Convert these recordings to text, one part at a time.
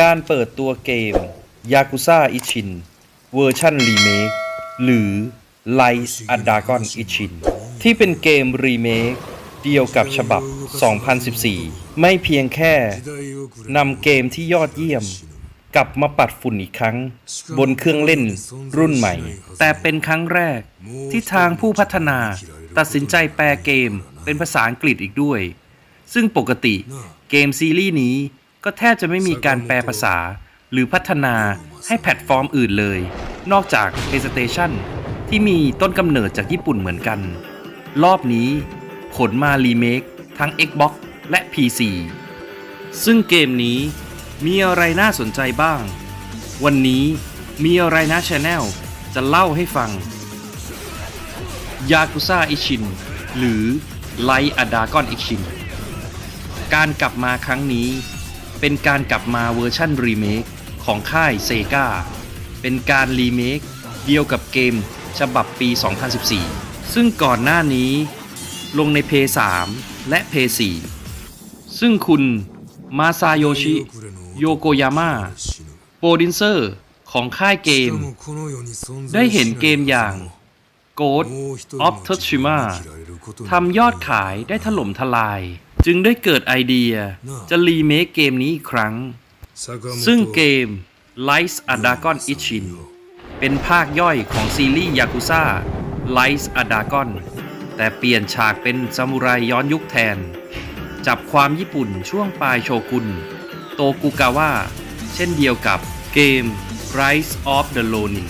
การเปิดตัวเกม Yakuza Ishin เวอร์ชันรีเมคหรือ Light a Dragon Ishin ที่เป็นเกมรีเมคเดียวกับฉบับ 2014 ไม่เพียงแค่นำเกมที่ยอดเยี่ยมกลับมาปัดฝุ่นอีกครั้ง บนเครื่องเล่นรุ่นใหม่ แต่เป็นครั้งแรกที่ทางผู้พัฒนาตัดสินใจแปลเกมเป็นภาษาอังกฤษอีกด้วย ซึ่งปกติเกมซีรีส์นี้ ก็แทบจะไม่มีการแปลภาษา หรือพัฒนาให้แพลตฟอร์มอื่นเลย นอกจาก PlayStation ที่มีต้นกำเนิดจากญี่ปุ่นเหมือนกัน รอบนี้ขนมารีเมคทั้ง Xbox และ PC ซึ่งเกมนี้มีอะไรน่าสนใจบ้าง วันนี้มีอะไรนะชาแนลจะเล่าให้ฟังยากุซ่าอิชินหรือไลอ d ดากอนอิชิน การกลับมาครั้งนี้ เป็นการกลับมาเวอร์ชั่นรีเมคของค่ายเซกาเป็นการรีเมคเดียวกับเกมฉบับปี 2014 ซึ่งก่อนหน้านี้ลงในเพย์3และเพย์4ซึ่งคุณมาซาโยชิโยโกยาม่าโปรดินเซอร์ของค่ายเกม ได้เห็นเกมอย่าง Ghost of Tsushima ทำยอดขายได้ถล่มทลาย จึงได้เกิดไอเดียจะรีเมคเกมนี้อีกครั้ง ซึ่งเกม Light a Dragon Ishin เป็นภาคย่อยของซีรีส์ยากุซ่า Light a Dragon แต่เปลี่ยนฉากเป็นซามูไรย้อนยุคแทน จับความญี่ปุ่นช่วงปลายโชกุน โตกุกาวะเช่นเดียวกับเกม Rise of the Ronin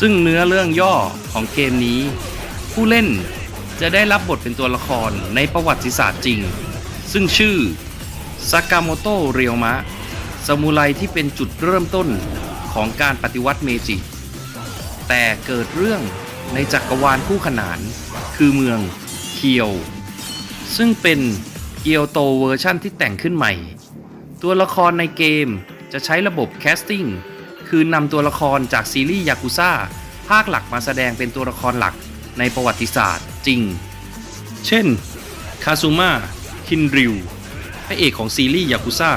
ซึ่งเนื้อเรื่องย่อของเกมนี้ ผู้เล่น จะได้รับบทเป็นตัวละครในประวัติศาสตร์จริง ซึ่งชื่อซากาโมโตะเรียวมะสมุไรที่เป็นจุดเริ่มต้นของการปฏิวัติเมจิ แต่เกิดเรื่องในจักรวาลคู่ขนาน คือเมืองเคียว ซึ่งเป็นเกียวโตเวอร์ชั่นที่แต่งขึ้นใหม่ ตัวละครในเกมจะใช้ระบบแคสติ้งคือนำตัวละครจากซีรีส์ยากุซ่าภาคหลักมาแสดงเป็นตัวละครหลัก ในประวัติศาสตร์จริง เช่น คาซูมะคินริว พระเอกของซีรีส์ยากุซ่า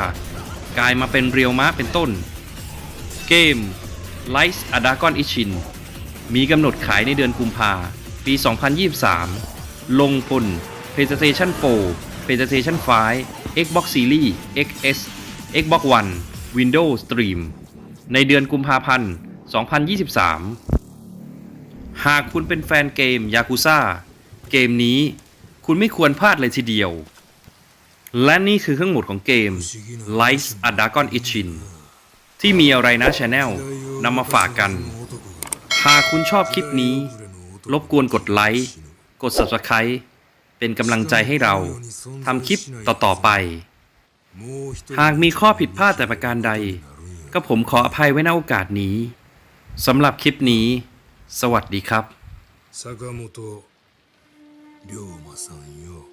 กลายมาเป็นเรียวมะเป็นต้น เกม Light a d a g o n Ishin มีกำหนดขายในเดือนกุมภาปี 2023 ลงพล PlayStation 4 PlayStation 5 Xbox Series XS Xbox One Windows Stream ในเดือนกุมภาพันธ์ 2023 หากคุณเป็นแฟนเกมยากุซ่าเกมนี้คุณไม่ควรพลาดเลยทีเดียว และนี่คือทั้งหมดของเกม Light a Dragon Ishin ที่มีอะไรนะชาแนลนำมาฝากกัน หากคุณชอบคลิปนี้ รบกวนกดไลค์กด Subscribe เป็นกำลังใจให้เราทำคลิปต่อ ๆ ไป หากมีข้อผิดพลาดแต่ประการใด ก็ผมขออภัยไว้ในโอกาสนี้สำหรับคลิปนี้ สวัสดีครับ 坂本龍馬さんよ